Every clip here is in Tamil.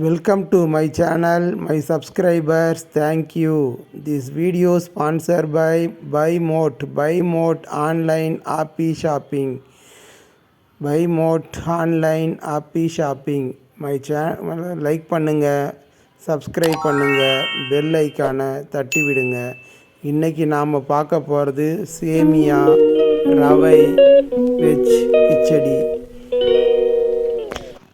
Welcome to my channel, my subscribers. Thank you. This video sponsored by Buy Mote, Buy Mote online happy shopping. Buy Mote online happy shopping. My channel like பண்ணுங்க சப்ஸ்கிரைப் பண்ணுங்க பெல் ஐக்கானை தட்டி விடுங்க இன்னைக்கு நாம் பார்க்க போகிறது சேமியா ரவை வெஜ் கிச்சடி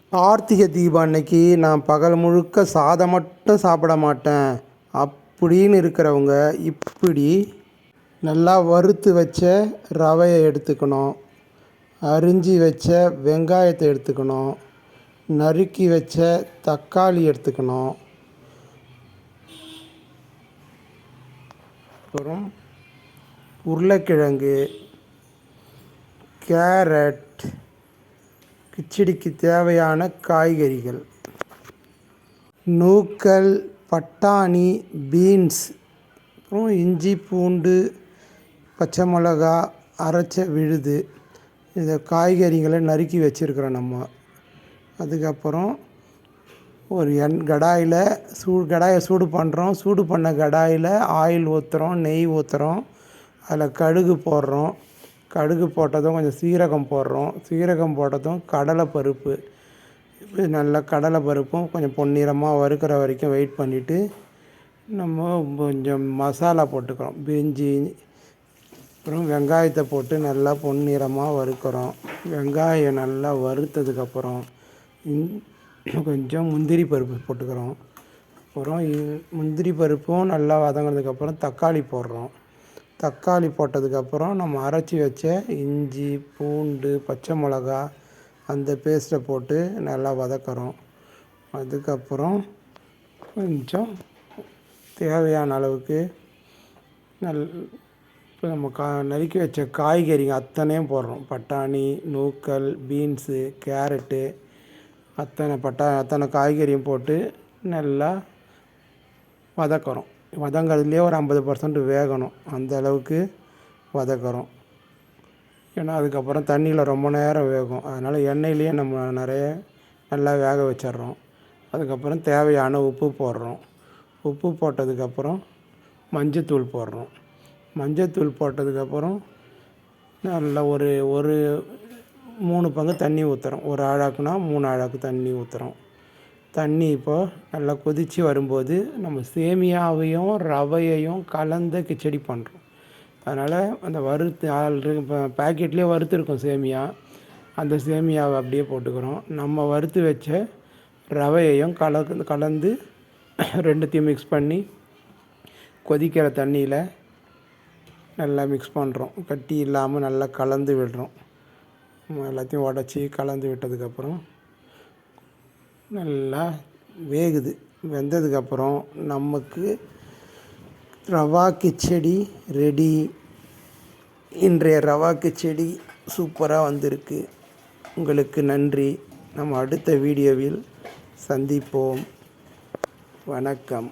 கார்த்திகை தீபம் அன்னைக்கு நான் பகல் முழுக்க சாதம் மட்டும் சாப்பிட மாட்டேன். அப்படின்னு இருக்கிறவங்க இப்படி நல்லா வறுத்து வச்ச ரவையை எடுத்துக்கணும். அரிஞ்சு வச்ச வெங்காயத்தை எடுத்துக்கணும். நறுக்கி வச்ச தக்காளி எடுத்துக்கணும். அப்புறம் உருளைக்கிழங்கு கேரட் கிச்சடிக்கு தேவையான காய்கறிகள். நூக்கல் பட்டாணி பீன்ஸ் அப்புறம் இஞ்சி பூண்டு பச்சை மிளகா அரைச்ச விழுது. இந்த காய்கறிகளை நறுக்கி வச்சுருக்குறோம் நம்ம. அதுக்கப்புறம் ஒரு எண் கடாயில் சூடு கடாயை சூடு பண்ணுறோம் சூடு பண்ண கடாயில் ஆயில் ஊற்றுறோம் நெய் ஊற்றுறோம் அதில் கடுகு போடுறோம். கடுகு போட்டதும் கொஞ்சம் சீரகம் போடுறோம். சீரகம் போட்டதும் கடலை பருப்பு. நல்லா கடலை பருப்பும் கொஞ்சம் பொன்னிறமாக வறுக்கிற வரைக்கும் வெயிட் பண்ணிவிட்டு நம்ம கொஞ்சம் மசாலா போட்டுக்கிறோம். பிரிஞ்சி அப்புறம் வெங்காயத்தை போட்டு நல்லா பொன்னிறமாக வறுக்கிறோம். வெங்காயம் நல்லா வறுத்ததுக்கப்புறம் கொஞ்சம் முந்திரி பருப்பு போட்டுக்கிறோம். அப்புறம் முந்திரி பருப்பும் நல்லா வதங்கினதுக்கப்புறம் தக்காளி போடுறோம். தக்காளி போட்டதுக்கப்புறம் நம்ம அரைச்சி வச்ச இஞ்சி பூண்டு பச்சை மிளகா அந்த பேஸ்ட்டை போட்டு நல்லா வதக்குறோம். அதுக்கப்புறம் கொஞ்சம் தேவையான அளவுக்கு நல் இப்போ நம்ம கா நறுக்கி வச்ச காய்கறிங்க அத்தனையும் போடுறோம். பட்டாணி நூக்கல் பீன்ஸு கேரட்டு அத்தனை பட்டா அத்தனை காய்கறியும் போட்டு நல்லா வதக்குறோம். வதங்கிறதுலேயே ஒரு ஐம்பது பர்சன்ட் வேகணும். அந்த அளவுக்கு வதக்குறோம். ஏன்னா அதுக்கப்புறம் தண்ணியில் ரொம்ப நேரம் வேகும். அதனால் எண்ணெயிலேயே நம்ம நிறைய நல்லா வேக வச்சிடுறோம். அதுக்கப்புறம் தேவையான உப்பு போடுறோம். உப்பு போட்டதுக்கப்புறம் மஞ்சத்தூள் போடுறோம். மஞ்சத்தூள் போட்டதுக்கப்புறம் நல்லா ஒரு ஒரு மூணு பங்கு தண்ணி ஊற்றுறோம் ஒரு ஆழாக்குனா மூணு ஆழாக்கு தண்ணி ஊற்றுறோம் தண்ணி இப்போது நல்லா கொதித்து வரும்போது நம்ம சேமியாவையும் ரவையையும் கலந்த கிச்சடி பண்ணுறோம் அதனால் அந்த வறுத்து ஆல்ரெடி இப்போ பேக்கெட்லேயே வறுத்துருக்கோம் சேமியா. அந்த சேமியாவை அப்படியே போட்டுக்கிறோம். நம்ம வறுத்து வச்ச ரவையையும் கலந்து கலந்து ரெண்டுத்தையும் மிக்ஸ் பண்ணி கொதிக்கிற தண்ணியில் நல்லா மிக்ஸ் பண்ணுறோம் கட்டி இல்லாமல் நல்லா கலந்து விடுறோம். எல்லாத்தையும் உடச்சி கலந்து விட்டதுக்கப்புறம் நல்லா வேகுது. வெந்ததுக்கப்புறம் நமக்கு ரவா கிச்சடி ரெடி. இன்றைய ரவா கிச்சடி சூப்பராக வந்திருக்கு. உங்களுக்கு நன்றி. நம்ம அடுத்த வீடியோவில் சந்திப்போம். வணக்கம்.